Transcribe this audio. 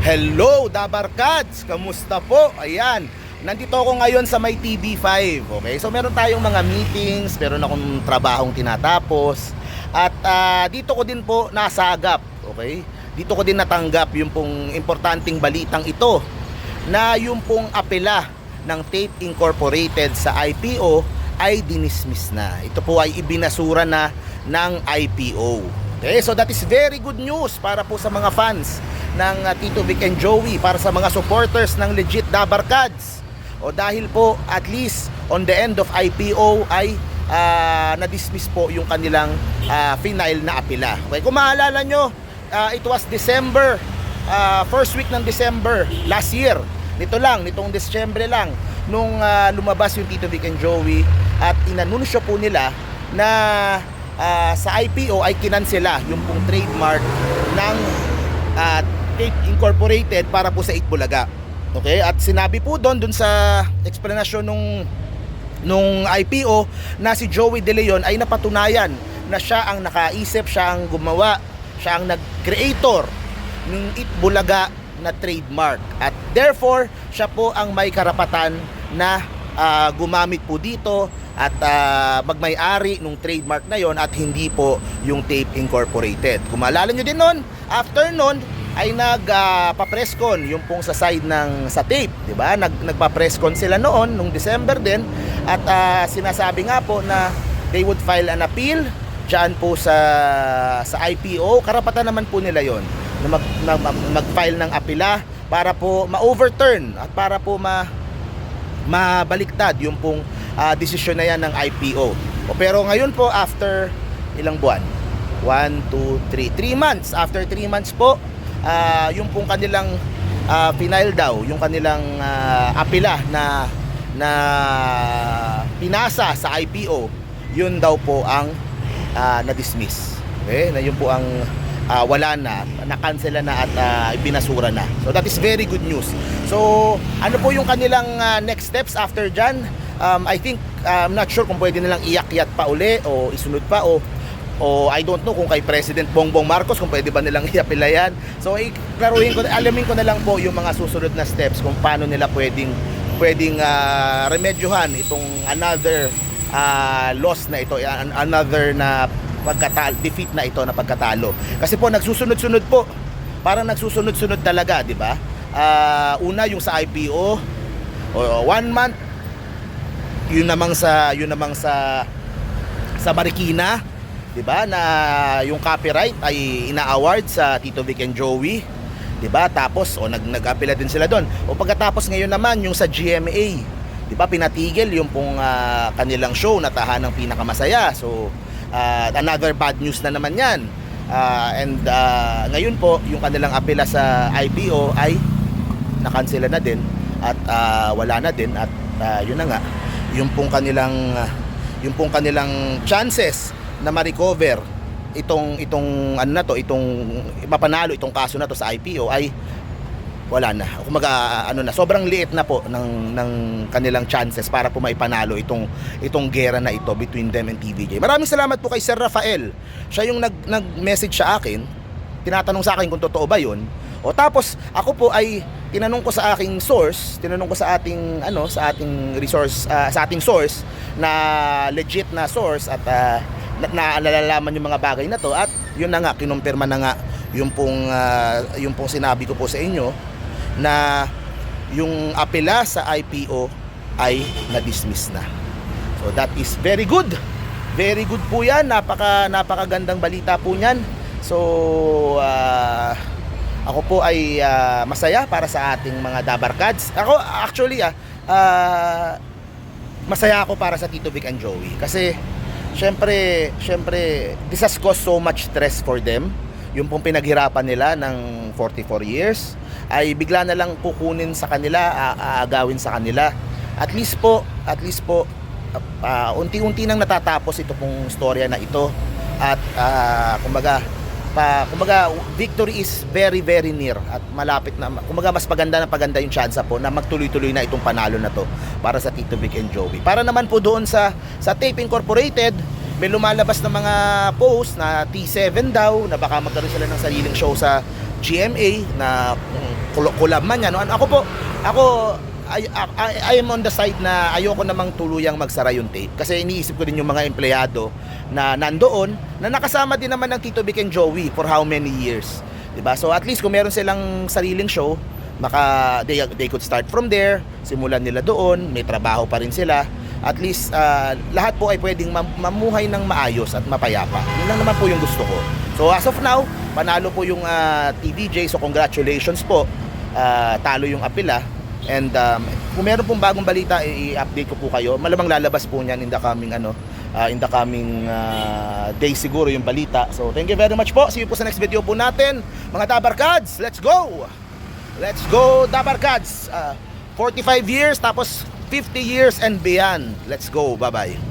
Hello, Dabarkads! Kamusta po? Ayan, nandito ako ngayon sa may TV5. Okay, so meron tayong mga meetings, meron akong trabahong tinatapos. At ah, dito ko din po nasagap, okay? Dito ko din natanggap yung pong importanteng balitang ito na yung pong apela ng Tape Incorporated sa IPO ay dinismiss na. Ito po ay ibinasura na ng IPO. Okay, so that is very good news para po sa mga fans ng uh, Tito Vic and Joey, para sa mga supporters ng legit Dabarkads. O dahil po at least on the end of IPO ay ah, na-dismiss po yung kanilang ah, final na apela. Okay, kung maalala nyo, ah, it was December, ah, first week ng December last year. Nito lang, nitong Disyembre lang, nung ah, lumabas yung Tito Vic and Joey at inanunsyo po nila na ah, sa IPO ay kinansela yung pong trademark ng Tape Incorporated para po sa Itbulaga. Okay? At sinabi po doon doon sa explanation nung nung IPO na si Joey De Leon ay napatunayan na siya ang nakaisip, siya ang gumawa, siya ang nag-creator ng Itbulaga na trademark. At therefore, siya po ang may karapatan na ah, gumamit po dito at ah, magmay-ari nung trademark na yon at hindi po yung Tape Incorporated. Kung maalala nyo din noon, after noon, ay nagpa-presscon yung pong sa side ng sa tape, 'di ba? Nag nagpa-presscon sila noon nung December din at ah, sinasabi nga po na they would file an appeal diyan po sa sa IPO. Karapatan naman po nila 'yon na mag, na, mag-file ng apela para po ma-overturn at para po ma mabaliktad yung pong ah, desisyon na yan ng IPO. O, pero ngayon po after ilang buwan? 1, 2, 3. 3 months. After 3 months po, ah, yung pong kanilang ah, final daw, yung kanilang ah, apela na na pinasa sa IPO, yun daw po ang ah, na-dismiss. Okay? Na yun po ang ah, wala na, na-cancel na at ah, ibinasura na. So that is very good news. So ano po yung kanilang ah, next steps after dyan? Um, I think, ah, I'm not sure kung pwede nilang iyakyat pa uli o isunod pa o o I don't know kung kay President Bongbong Marcos kung pwede ba nilang iapila yan. So iklaruhin ko, alamin ko na lang po yung mga susunod na steps kung paano nila pwedeng pwedeng ah, remedyohan itong another ah, loss na ito, an- another na pagkatalo, defeat na ito na pagkatalo. Kasi po nagsusunod-sunod po. Parang nagsusunod-sunod talaga, di ba? Ah, una yung sa IPO, o one month yun namang sa yun namang sa sa Marikina, 'di ba? Na yung copyright ay ina-award sa Tito Vic and Joey, 'di ba? Tapos o nag nag-apela din sila doon. O pagkatapos ngayon naman yung sa GMA, 'di ba? Pinatigil yung pong ah, kanilang show na tahanang pinakamasaya. So ah, another bad news na naman 'yan. Ah, and ah, ngayon po yung kanilang apela sa IPO ay nakansela na din at ah, wala na din at ah, yun na nga yung pong kanilang yung pong kanilang chances na ma-recover itong itong ano na to itong mapanalo itong kaso na to sa IPO ay wala na. Kumaga ano na sobrang liit na po ng ng kanilang chances para po maipanalo itong itong gera na ito between them and TVJ. Maraming salamat po kay Sir Rafael. Siya yung nag nag-message sa akin. Tinatanong sa akin kung totoo ba 'yon. O tapos ako po ay tinanong ko sa aking source, tinanong ko sa ating ano, sa ating resource ah, sa ating source na legit na source at ah, na, nalalaman yung mga bagay na to at yun na nga kinumpirma na nga yung pong ah, yung pong sinabi ko po sa inyo na yung apela sa IPO ay na-dismiss na. So that is very good. Very good po 'yan. Napaka napakagandang balita po niyan. So ah, ako po ay ah, masaya para sa ating mga Dabarkads. Ako actually ah, ah, masaya ako para sa Tito Vic and Joey kasi syempre syempre this has caused so much stress for them yung pong pinaghirapan nila ng 44 years ay bigla na lang kukunin sa kanila aagawin sa kanila. At least po at least po ah, unti-unti nang natatapos ito pong storya na ito. At ah, kumbaga pa kumbaga victory is very very near. At malapit na kumbaga mas maganda na paganda yung chance po na magtuloy-tuloy na itong panalo na to para sa Tito Vic and Joey. Para naman po doon sa sa Tape Incorporated, may lumalabas na mga post na T7 daw na baka magkaroon sila ng sariling show sa GMA na kung kul- collab man yan. No? Ako po, ako, I, I, I am on the side na ayoko namang tuluyang magsara yung tape kasi iniisip ko din yung mga empleyado na nandoon na nakasama din naman ng Tito Vic and Joey for how many years. 'Di ba? So at least kung meron silang sariling show, maka they, they could start from there, simulan nila doon, may trabaho pa rin sila. At least ah, lahat po ay pwedeng mam- mamuhay ng maayos at mapayapa. Yun lang naman po yung gusto ko. So as of now, panalo po yung ah, TVJ so congratulations po. Ah, talo yung apila. And um, kung meron pong bagong balita, i-update ko po kayo. Malamang lalabas po niyan in the coming ano, ah, in the coming ah, day siguro yung balita. So thank you very much po. See you po sa next video po natin. Mga Tabarkads, let's go! Let's go Tabarkads! Ah, 45 years tapos 50 years and beyond. Let's go. Bye-bye.